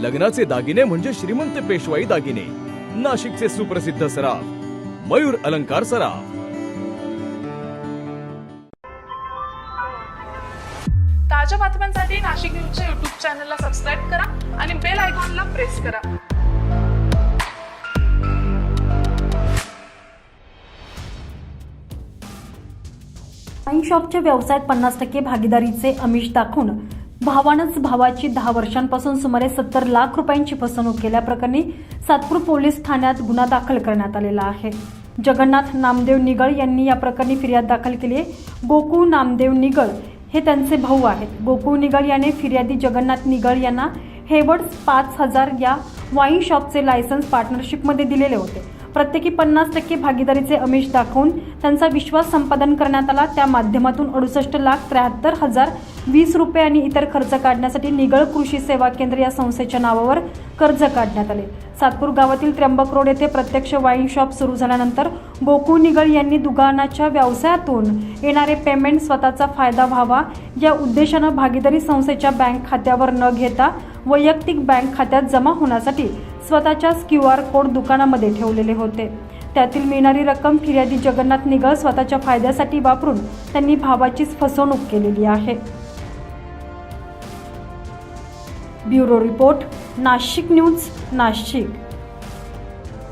लग्नाचे दागिने म्हणजे श्रीमंत पेशवाई दागिने. नाशिकचे सुप्रसिद्ध सराफ मयूर अलंकार सराफ. ताज्या बातम्यांसाठी नाशिक न्यूजच्या युट्यूब चॅनलला सबस्क्राईब करा आणि बेल आयकॉनला प्रेस करा. वाईन शॉपच्या व्यवसायात पन्नास टक्के भागीदारीचे आमिष दाखवून भावानंच भावाची दहा वर्षांपासून सुमारे सत्तर लाख रुपयांची फसवणूक केल्याप्रकरणी सातपूर पोलीस ठाण्यात गुन्हा दाखल करण्यात आलेला आहे. जगन्नाथ नामदेव निगळ यांनी या प्रकरणी फिर्याद दाखल केली आहे. गोकुळ नामदेव निगळ हे त्यांचे भाऊ आहेत. गोकुळ निगळ याने फिर्यादी जगन्नाथ निगळ यांना हेवर्ड्स पाच हजार या वाईन शॉपचे लायसन्स पार्टनरशिपमध्ये दिलेले होते. प्रत्येकी पन्नास टक्के भागीदारीचे आमिष दाखवून त्यांचा विश्वास संपादन करण्यात आला. त्या माध्यमातून अडुसष्ट लाख त्र्याहत्तर हजार वीस रुपये आणि इतर खर्च काढण्यासाठी निगळ कृषी सेवा केंद्र या संस्थेच्या नावावर कर्ज काढण्यात आले. सातपूर गावातील त्र्यंबक रोड येथे प्रत्यक्ष वाईन शॉप सुरू झाल्यानंतर गोकुळ निगळ यांनी दुकानाच्या व्यवसायातून येणारे पेमेंट स्वतःचा फायदा व्हावा या उद्देशानं भागीदारी संस्थेच्या बँक खात्यावर न घेता वैयक्तिक बँक खात्यात जमा होण्यासाठी स्वतःच्याच क्यू आर कोड दुकानामध्ये ठेवलेले होते. त्यातील मिळणारी रक्कम फिर्यादी जगन्नाथ निगळ स्वतःच्या फायद्यासाठी वापरून त्यांनी भावाचीच फसवणूक केलेली आहे. Bureau report Nashik news Nashik.